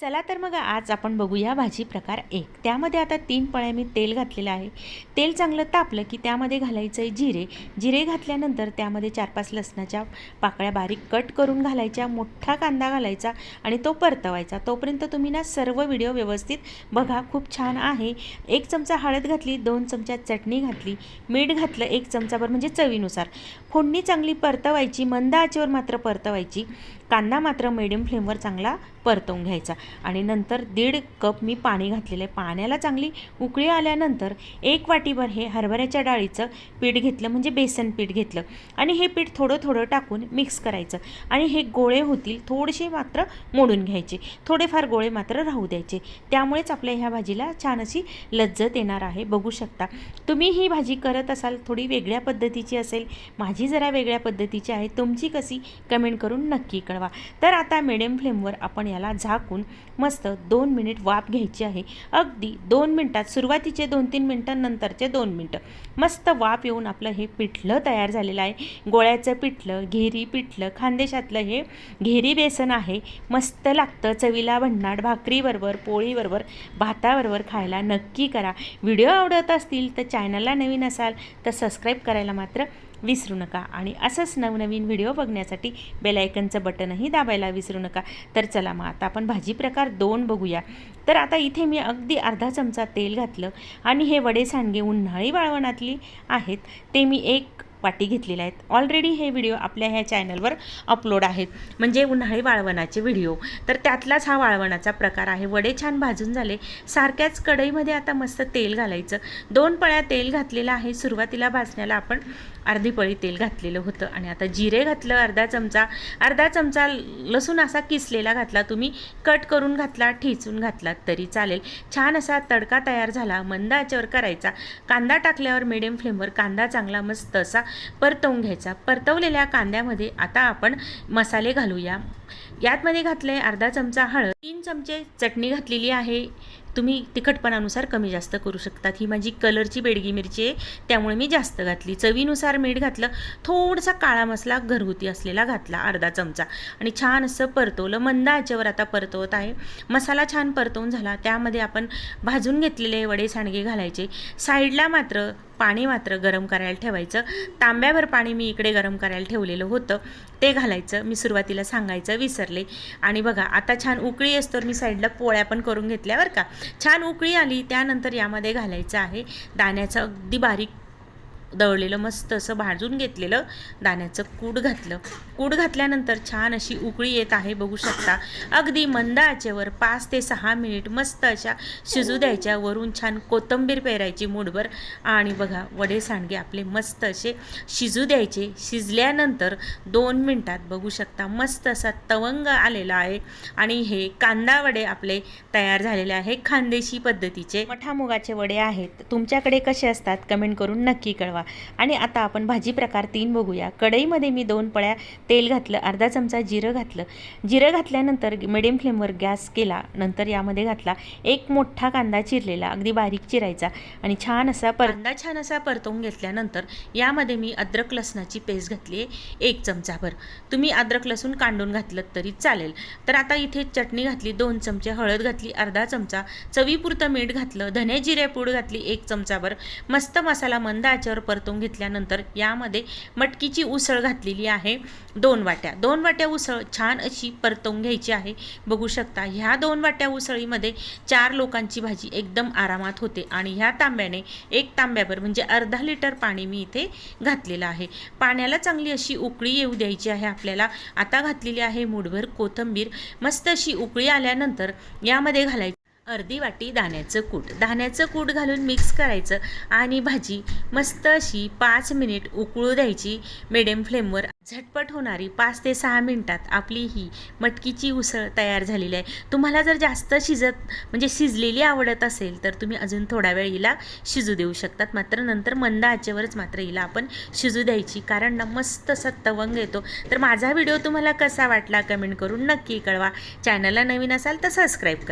चला तर मग आज आपण बघूया भाजी प्रकार एक. त्यामध्ये आता तीन पळ्या मी तेल घातलेलं आहे. तेल चांगलं तापलं की त्यामध्ये घालायचं आहे जिरे. जिरे घातल्यानंतर त्यामध्ये चार पाच लसणाच्या पाकळ्या बारीक कट करून घालायच्या मोठा कांदा घालायचा आणि तो परतवायचा. तोपर्यंत तुम्ही ना सर्व व्हिडिओ व्यवस्थित बघा. खूप छान आहे. एक चमचा हळद घातली दोन चमचा चटणी घातली मीठ घातलं एक चमचाभर म्हणजे चवीनुसार. फोडणी चांगली परतवायची मंद आचेवर मात्र परतवायची. कांदा मात्र मिडियम फ्लेमवर चांगला परतवून घ्यायचा. आणि नंतर दीड कप मी पाणी घातलेलं आहे. पाण्याला चांगली उकळी आल्यानंतर एक वाटीभर हे हरभऱ्याच्या डाळीचं पीठ घेतलं म्हणजे बेसन पीठ घेतलं. आणि हे पीठ थोडं थोडं टाकून मिक्स करायचं. आणि हे गोळे होतील थोडेसे मात्र मोडून घ्यायचे. थोडेफार गोळे मात्र राहू द्यायचे. त्यामुळेच आपल्या ह्या भाजीला छान अशी लज्जत येणार आहे. बघू शकता. तुम्ही ही भाजी करत असाल थोडी वेगळ्या पद्धतीची असेल माझी जरा वेगळ्या पद्धतीची आहे तुमची कशी कमेंट करून नक्की कळवा. तर आता मिडियम फ्लेमवर आपण याला झाकून मस्त दोन मिनिट वाफ घ्यायची आहे. अगदी दोन मिनटात सुरुवातीचे दोन तीन मिनटांनंतरचे दोन मिनटं. मस्त वाफ येऊन आपलं हे पिठलं तयार झालेलं आहे. गोळ्याचं पिठलं घेरी पिठलं खानदेशातलं हे घेरी बेसन आहे. मस्त लागतं चवीला भन्नाट भाकरीबरोबर पोळीबरोबर भाताबरोबर खायला. नक्की करा. व्हिडिओ आवडत असतील तर चॅनलला नवीन असाल तर सबस्क्राईब करायला मात्र विसरू नका. आणि असंच नवनवीन व्हिडिओ बघण्यासाठी बेलायकनचं बटनही दाबायला विसरू नका. तर चला मग आता आपण भाजी प्रकार दोन बघूया. तर आता इथे मी अगदी अर्धा चमचा तेल घातलं आणि हे वडे सांडगे उन्हाळी वाळवणातली आहेत. ते मी एक वाटी घेतलेल्या आहेत. ऑलरेडी हे व्हिडिओ आपल्या ह्या चॅनलवर अपलोड आहेत. म्हणजे उन्हाळी वाळवणाचे व्हिडिओ तर त्यातलाच हा वाळवणाचा प्रकार आहे. वडे छान भाजून झाले. सारख्याच कढईमध्ये आता मस्त तेल घालायचं. दोन पळ्या तेल घातलेलं आहे. सुरुवातीला भाजण्याला आपण अर्धी पळी तेल घातलेलं होतं. आणि आता जिरे घातलं अर्धा चमचा अर्धा चमचा लसूण असा किसलेला घातला. तुम्ही कट करून घातला ठेचून घातला तरी चालेल. छान असा तडका तयार झाला. मंद आचेवर करायचा. कांदा टाकल्यावर मिडियम फ्लेमवर कांदा चांगला मस्त असा परतवून घ्यायचा. परतवलेल्या कांद्यामध्ये आता आपण मसाले घालूया. यातमध्ये घातले अर्धा चमचा हळद. तीन चमचे चटणी घातलेली आहे. तुम्ही तिखटपणानुसार कमी जास्त करू शकतात. ही माझी कलरची बेडगी मिरची आहे त्यामुळे मी जास्त घातली. चवीनुसार मीठ घातलं थोडासा काळा मसाला घरगुती असलेला घातला अर्धा चमचा. आणि छान असं परतवलं मंद आचेवर आता परतवत आहे. मसाला छान परतवून झाला. त्यामध्ये आपण भाजून घेतलेले वडे सांडगे घालायचे. साईडला मात्र पाणी मात्र गरम करायला ठेवायचं. तांब्याभर पाणी मी इकडे गरम करायला ठेवलेलं होतं. ते घालायचं. मी सुरुवातीला सांगायचं विसरले. आणि बघा आता छान उकळी असतो मी साईडला पोळ्या पण करून घेतल्या का? छान उकळी आली त्यानंतर यामध्ये घालायचं आहे दाण्याचं. अगदी बारीक दळलेलं मस्त असं भाजून घेतलेलं दाण्याचं कूड घातलं. कूड घातल्यानंतर छान अशी उकळी येत आहे बघू शकता. अगदी मंद आचेवर पाच ते सहा मिनिट मस्त अशा शिजू द्यायच्या. वरून छान कोथिंबीर पेरायची मूडभर आणि बघा वडे सांडगे आपले मस्त असे शिजू द्यायचे. शिजल्यानंतर दोन मिनटात बघू शकता मस्त असा तवंग आलेला आहे. आणि हे कांदा वडे आपले तयार झालेले आहे खानदेशी पद्धतीचे. मठामुगाचे वडे आहेत. तुमच्याकडे कसे असतात? कमेंट करून नक्की कळवा. आणि आता आपण भाजी प्रकार तीन बघूया. कढईमध्ये मी दोन पळ्या तेल घातलं अर्धा चमचा जिरं घातलं. जिरं घातल्यानंतर मिडियम फ्लेमवर गॅस केला नंतर यामध्ये घातला एक मोठा कांदा चिरलेला अगदी बारीक चिरायचा. आणि छान असा कांदा छान असा परतवून घेतल्यानंतर यामध्ये मी अद्रक लसणाची पेस्ट घातली आहे एक चमचाभर. तुम्ही अद्रक लसूण कांडून घातलं तरी चालेल. तर आता इथे चटणी घातली दोन चमचे हळद घातली अर्धा चमचा चवीपुरतं मीठ घातलं धने जिरे पूड घातली एक चमचाभर. मस्त मसाला मंद आचेवर परतून घेतल्यानंतर यामध्ये मटकीची उसळ घातलेली आहे. दोन वाट्या. दोन वाट्या उसळ छान अशी परतवून घ्यायची आहे. बघू शकता ह्या दोन वाट्या उसळीमध्ये चार लोकांची भाजी एकदम आरामात होते आणि ह्या तांब्याने एक तांब्यावर म्हणजे अर्धा लिटर पाणी मी इथे घातलेलं आहे. पाण्याला चांगली अशी उकळी येऊ द्यायची आहे आपल्याला. आता घातलेली आहे मुठभर कोथंबीर. मस्त अशी उकळी आल्यानंतर यामध्ये घालायची अर्धी वाटी दाण्याचं कूट. दाण्याचं कूट घालून मिक्स करायचं आणि भाजी मस्त अशी पाच मिनिट उकळू द्यायची. मिडियम फ्लेमवर झटपट होणारी पाच ते सहा मिनटात आपली ही मटकीची उसळ तयार झालेली आहे. तुम्हाला जर जास्त शिजत म्हणजे शिजलेली आवडत असेल तर तुम्ही अजून थोडा वेळ हिला शिजू देऊ शकतात. मात्र नंतर मंद आचेवरच मात्र हिला आपण शिजू द्यायची कारण ना मस्त असा तवंग येतो. तर माझा व्हिडिओ तुम्हाला कसा वाटला कमेंट करून नक्की कळवा. चॅनलला नवीन असाल तर सबस्क्राईब करा.